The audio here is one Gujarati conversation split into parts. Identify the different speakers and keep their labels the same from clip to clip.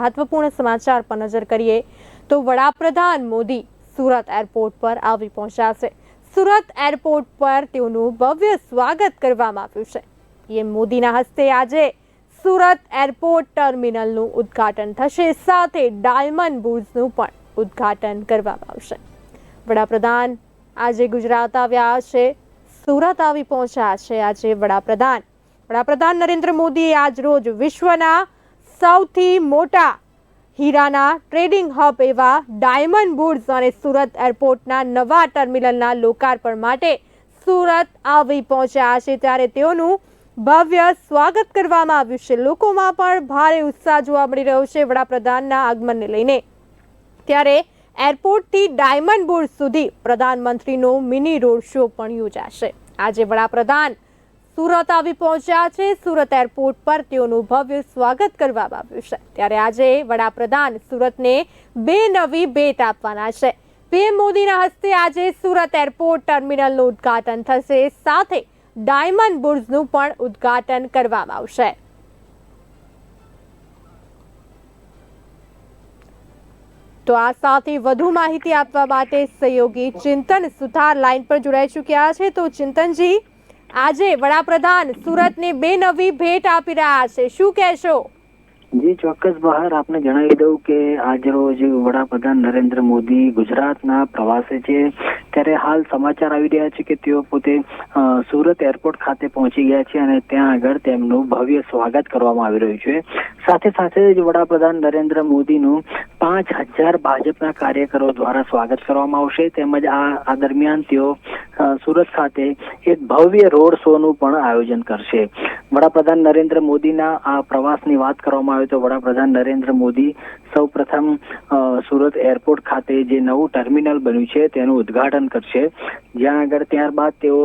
Speaker 1: મહત્વપૂર્ણ સમાચાર પર નજર કરીએ તો વડાપ્રધાન મોદી સુરત એરપોર્ટ પર આવી પહોંચ્યા છે. સુરત એરપોર્ટ પર તેઓનું ભવ્ય સ્વાગત કરવામાં આવ્યું છે. પીએમ મોદીના હસ્તે આજે સુરત એરપોર્ટ ટર્મિનલનું ઉદ્ઘાટન થશે. સાથે ડાયમંડ બુર્સનું પણ ઉદ્ઘાટન કરવામાં આવશે. વડાપ્રધાન આજે ગુજરાત આવ્યા છે. સુરત આવી પહોંચ્યા છે આજે વડાપ્રધાન. વડાપ્રધાન નરેન્દ્ર મોદીએ આજ રોજ વિશ્વના સૌથી મોટા હીરાના ટ્રેડિંગ હબ એવા ડાયમંડ બુડ્સ અને સુરત એરપોર્ટના નવા ટર્મિનલના લોકાર્પણ માટે સુરત આવી પહોંચ્યા છે. ત્યારે તેઓનું ભવ્ય સ્વાગત કરવામાં આવ્યું છે. લોકોમાં પણ ભારે ઉત્સાહ જોવા મળી રહ્યો છે વડાપ્રધાનના આગમનને લઈને. ત્યારે એરપોર્ટથી ડાયમંડ બુડ્સ સુધી પ્રધાનમંત્રીનો મિની રોડ શો પણ યોજાશે. આજે વડાપ્રધાન સુરત આવી પહોંચ્યા છે. સુરત એરપોર્ટ પર તેઓનું ભવ્ય સ્વાગત કરવામાં આવ્યું છે. ત્યારે આજે વડાપ્રધાન સુરતને બે નવી ભેટ આપવાના છે. પીએમ મોદીના હસ્તે આજે સુરત એરપોર્ટ ટર્મિનલનું ઉદ્ઘાટન થશે. સાથે ડાયમંડ બુર્જનું પણ ઉદ્ઘાટન કરવામાં આવશે. તો આ સાથે વધુ માહિતી આપવા માટે સહયોગી ચિંતન સુથાર લાઈન પર જોડાઈ ચૂક્યા છે. તો ચિંતનજી આજે વડાપ્રધાન સુરતને બે નવી ભેટ આપી રહ્યા છે. શું કહેશો?
Speaker 2: જી, ચોક્કસ બહાર આપને જણાવી દઉં કે આજરોજ વડાપ્રધાન નરેન્દ્ર મોદી ગુજરાતના પ્રવાસે છે. ત્યારે હાલ સમાચાર આવી રહ્યા છે કે તેઓ પોતે સુરત એરપોર્ટ ખાતે પહોંચી ગયા છે અને ત્યાં આગળ તેમનું ભવ્ય સ્વાગત કરવામાં આવી રહ્યું છે. સાથે સાથે જ વડાપ્રધાન નરેન્દ્ર મોદીનું પાંચ હજાર ભાજપના કાર્યકરો દ્વારા સ્વાગત કરવામાં આવશે. તેમજ આ દરમિયાન તેઓ સુરત ખાતે એક ભવ્ય રોડ શોનું પણ આયોજન કરશે. વડાપ્રધાન નરેન્દ્ર મોદીના આ પ્રવાસની વાત કરવામાં આવે તો વડાપ્રધાન નરેન્દ્ર મોદી સૌ પ્રથમ સુરત એરપોર્ટ ખાતે જે નવું ટર્મિનલ બન્યું છે તેનું ઉદ્ઘાટન કરશે. જ્યાં આગળ ત્યારબાદ તેઓ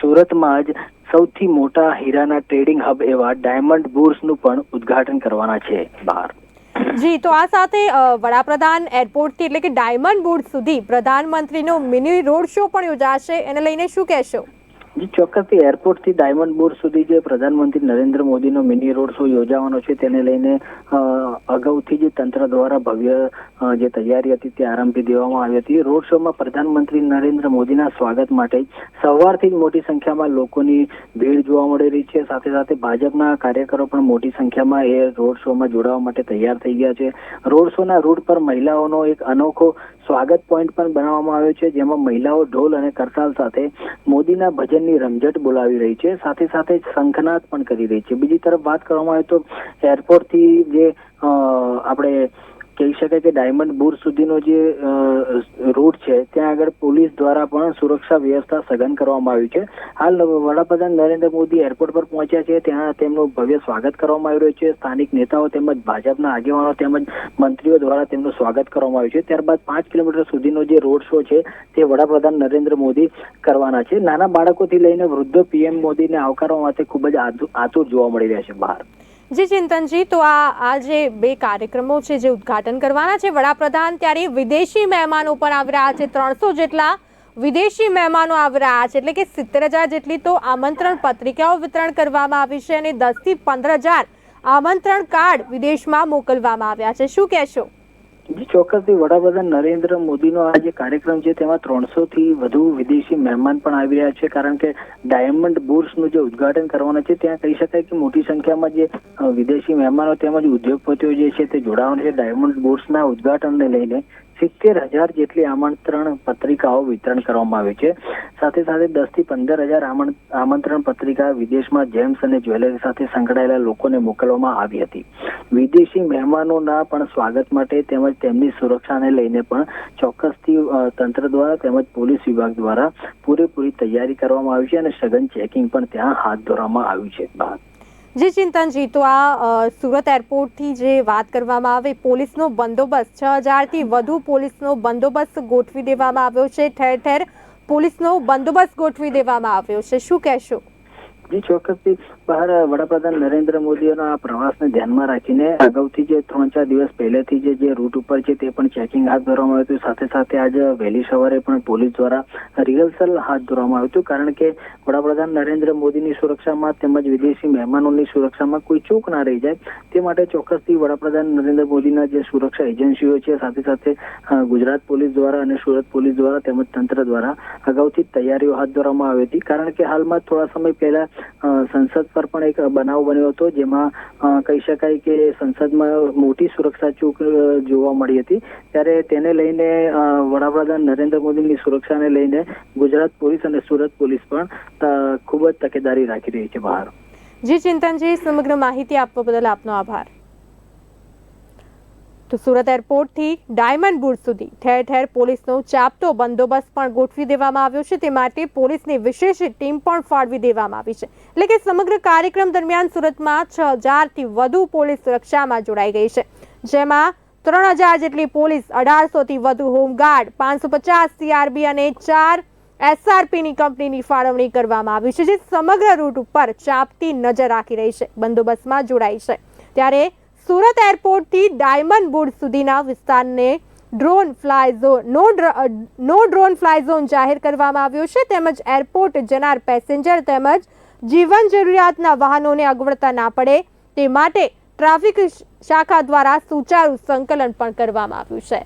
Speaker 2: સુરતમાં જ સૌથી મોટા હીરાના ટ્રેડિંગ હબ એવા ડાયમંડ બુર્સનું પણ ઉદ્ઘાટન કરવાના છે બહાર.
Speaker 1: જી, તો આ સાથે વડાપ્રધાન વડાપ્રધાન એરપોર્ટથી એટલે કે ડાયમંડ બુર્સ સુધી પ્રધાનમંત્રીનો મિની રોડ શો પણ યોજાશે. એને લઈને શું કહેશો?
Speaker 2: જી ચોક્કસથી એરપોર્ટથી ડાયમંડ બોર્ડ સુધી જે પ્રધાનમંત્રી નરેન્દ્ર મોદીનો મિની રોડ શો યોજાવાનો છે, તેને લઈને અગાઉથી જ તંત્ર દ્વારા ભવ્ય જે તૈયારી હતી તે આરંભી દેવામાં આવી હતી. રોડ શોમાં પ્રધાનમંત્રી નરેન્દ્ર મોદીના સ્વાગત માટે સવારથી જ મોટી સંખ્યામાં લોકોની ભીડ જોવા મળી રહી છે. સાથે સાથે ભાજપના કાર્યકરો પણ મોટી સંખ્યામાં એ રોડ શોમાં જોડાવા માટે તૈયાર થઈ ગયા છે. રોડ શોના રૂટ પર મહિલાઓનો એક અનોખો સ્વાગત પોઈન્ટ પણ બનાવવામાં આવ્યો છે, જેમાં મહિલાઓ ઢોલ અને કરતાલ સાથે મોદીના ભજનની રમઝટ બોલાવી રહી છે. સાથે સાથે શંખનાદ પણ કરી રહી છે. બીજી તરફ વાત કરવામાં આવે તો એરપોર્ટથી જે અ, આપણે કહી શકાય કે ડાયમંડ બુર સુધીનો જે રૂટ છે, ત્યાં આગળ પોલીસ દ્વારા પણ સુરક્ષા વ્યવસ્થા સઘન કરવામાં આવી છે. હાલ વડાપ્રધાન નરેન્દ્ર મોદી એરપોર્ટ પર પહોંચ્યા છે. ત્યાં તેમનું ભવ્ય સ્વાગત કરવામાં આવી રહ્યું છે. સ્થાનિક નેતાઓ તેમજ ભાજપના આગેવાનો તેમજ મંત્રીઓ દ્વારા તેમનું સ્વાગત કરવામાં આવ્યું છે. ત્યારબાદ પાંચ કિલોમીટર સુધીનો જે રોડ શો છે, તે વડાપ્રધાન નરેન્દ્ર મોદી કરવાના છે. નાના બાળકોથી લઈને વૃદ્ધો પીએમ મોદીને આવકારવા માટે ખૂબ જ આતુ- આતુર જોવા મળી રહ્યા છે બહાર.
Speaker 1: જી ચિંતનજી, તો આ આ જે બે કાર્યક્રમો છે જે ઉદ્ઘાટન કરવાના છે, વડાપ્રધાન ત્યારે વિદેશી મહેમાનો પણ આવી રહ્યા છે. ત્રણસો જેટલા વિદેશી મહેમાનો આવી રહ્યા છે. એટલે કે સિત્તેર હજાર જેટલી તો આમંત્રણ પત્રિકાઓ વિતરણ કરવામાં આવી છે અને દસથી પંદર હજાર આમંત્રણ કાર્ડ વિદેશમાં મોકલવામાં આવ્યા છે. શું કહેશો?
Speaker 2: ચોક્કસથી. વડાપ્રધાન નરેન્દ્ર મોદીનો આ જે કાર્યક્રમ છે, તેમાં ત્રણસો થી વધુ વિદેશી મહેમાન પણ આવી રહ્યા છે. કારણ કે ડાયમંડ બુર્સનું જે ઉદ્ઘાટન કરવાના છે, ત્યાં કહી શકાય કે મોટી સંખ્યામાં જે વિદેશી મહેમાનો તેમજ ઉદ્યોગપતિઓ જે છે, તે જોડાવાના છે. ડાયમંડ બુર્સના ઉદ્ઘાટનને લઈને સિત્તેર હજાર જેટલી આમંત્રણ પત્રિકાઓ વિતરણ કરવામાં આવી છે. સાથે સાથે દસથી પંદર હજાર આમંત્રણ પત્રિકા વિદેશમાં જેમ્સ અને જ્વેલરી સાથે સંકળાયેલા લોકોને મોકલવામાં આવી હતી. વિદેશી મહેમાનોના પણ સ્વાગત માટે તેમજ તેમની સુરક્ષાને લઈને પણ ચોક્કસથી તંત્ર દ્વારા તેમજ પોલીસ વિભાગ દ્વારા પૂરેપૂરી તૈયારી કરવામાં આવી છે અને સઘન ચેકિંગ પણ ત્યાં હાથ ધરવામાં આવ્યું છે.
Speaker 1: જી ચિંતનજી, તો આ સુરત એરપોર્ટથી જે વાત કરવામાં આવે, પોલીસનો બંદોબસ્ત, છ હજારથી વધુ પોલીસનો બંદોબસ્ત ગોઠવી દેવામાં આવ્યો છે. ઠેર ઠેર પોલીસનો બંદોબસ્ત ગોઠવી દેવામાં આવ્યો છે. શું કહેશો?
Speaker 2: જી ચોક્કસથી બહાર વડાપ્રધાન નરેન્દ્ર મોદીના આ પ્રવાસને ધ્યાનમાં રાખીને અગાઉથી જે ત્રણ ચાર દિવસ પહેલેથી જે જે રૂટ ઉપર છે તે પણ ચેકિંગ હાથ ધરવામાં આવ્યું હતું. સાથે સાથે આજે વહેલી સવારે પણ પોલીસ દ્વારા રિહર્સલ હાથ ધરવામાં આવ્યું હતું. કારણ કે વડાપ્રધાન નરેન્દ્ર મોદીની સુરક્ષામાં તેમજ વિદેશી મહેમાનોની સુરક્ષામાં કોઈ ચૂક ના રહી જાય. તે માટે ચોક્કસથી વડાપ્રધાન નરેન્દ્ર મોદીના જે સુરક્ષા એજન્સીઓ છે, સાથે સાથે ગુજરાત પોલીસ દ્વારા અને સુરત પોલીસ દ્વારા તેમજ તંત્ર દ્વારા અગાઉથી તૈયારીઓ હાથ ધરવામાં આવી હતી. કારણ કે હાલમાં થોડા સમય પહેલા સંસદ પર પણ એક બનાવ બન્યો હતો, જેમાં કહી શકાય કે સંસદમાં મોટી સુરક્ષા ચૂક જોવા મળી હતી. ત્યારે તેને લઈને વડાપ્રધાન નરેન્દ્ર મોદીની સુરક્ષાને લઈને ગુજરાત પોલીસ અને સુરત પોલીસ પણ ખૂબ જ તકેદારી રાખી રહી છે બહાર.
Speaker 1: જી ચિંતનજી, સમગ્ર માહિતી આપવા બદલ આપનો આભાર. તો સુરત એરપોર્ટથી ડાયમંડ બુર્જ સુધી ઠેર ઠેર પોલીસનો ચાપતો બંદોબસ્ત પણ ગોઠવી દેવામાં આવ્યો છે. તે માટે પોલીસની વિશેષ ટીમ પણ ફાળવી દેવામાં આવી છે. એટલે કે સમગ્ર કાર્યક્રમ દરમિયાન સુરતમાં છ હજારથી વધુ પોલીસ સુરક્ષામાં જોડાઈ ગઈ છે. જેમાં ત્રણ હજાર જેટલી પોલીસ, અઢારસોથી વધુ હોમગાર્ડ, પાંચસો પચાસ સીઆરબી અને ચાર એસઆરપીની કંપનીની ફાળવણી કરવામાં આવી છે, જે સમગ્ર રૂટ ઉપર ચાપતી નજર રાખી રહી છે. બંદોબસ્તમાં જોડાઈ છે. ત્યારે સુરત એરપોર્ટથી ડાયમંડ બુર્જ સુધીના વિસ્તારને drone fly zone no no drone fly zone જાહેર કરવામાં આવ્યો છે. તેમજ એરપોર્ટ જનાર પેસેન્જર તેમજ જીવન જરૂરિયાતના વાહનોને અગવડતા ના પડે તે માટે ટ્રાફિક શાખા દ્વારા સુચારુ સંકલન પણ કરવામાં આવ્યું છે.